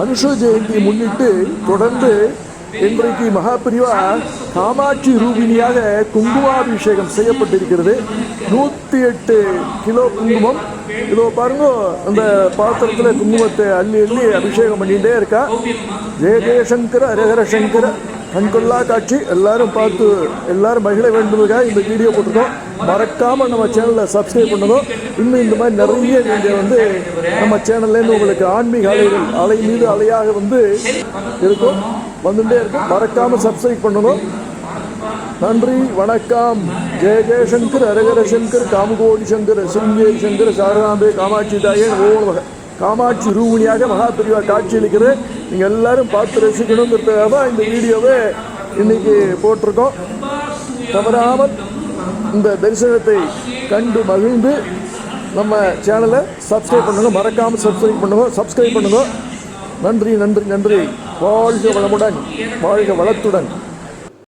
அனுஷ ஜெயந்தி முன்னிட்டு தொடர்ந்து இன்றைக்கு மகாபிரிவா காமாட்சி ரூபினியாக குங்குமாபிஷேகம் செய்யப்பட்டிருக்கிறது. நூற்றி எட்டு கிலோ குங்குமம். இதோ பாருங்க அந்த பாத்திரத்தில் குங்குமத்தை அள்ளி அள்ளி அபிஷேகம் பண்ணிகிட்டே இருக்கா. ஜெய ஜெயசங்கர ஹரஹர சங்கர. கண்கொள்ளா காட்சி. எல்லாரும் பார்த்து எல்லாரும் மகிழ வேண்டுவதுக்காக இந்த வீடியோ போட்டிருக்கோம். மறக்காமல் நம்ம சேனலை சப்ஸ்கிரைப் பண்ணுங்க இன்னும் இந்த மாதிரி நிறைய நீங்கள் வந்து நம்ம சேனல்லேருந்து உங்களுக்கு ஆன்மீக அலைகள் அலை மீது அலையாக வந்து இருக்கும். வந்துட்டே இருக்கும். மறக்காமல் சப்ஸ்கிரைப் பண்ணணும். நன்றி. வணக்கம். ஜெய ஜெயசங்கர் அரகர சங்கர் காமகோடி சங்கர் சிங்கே சங்கர் சாரதாம்பே காமாட்சி தாயன் ஓ வகை காமாட்சி ரூபிணியாக மகாபிரிவா காட்சியளிக்கிறது. நீங்கள் எல்லாரும் பார்த்து ரசிக்கணுங்கிறதுக்காக தான் இந்த வீடியோவை இன்னைக்கு போட்டிருக்கோம். தவறாமல் இந்த தரிசனத்தை கண்டு மகிழ்ந்து நம்ம சேனலை சப்ஸ்கிரைப் பண்ணுங்க. மறக்காமல் சப்ஸ்கிரைப் பண்ணுங்க. சப்ஸ்கிரைப் பண்ணுங்க. நன்றி நன்றி நன்றி. வாழ்க வளமுடன். வாழ்க வளத்துடன்.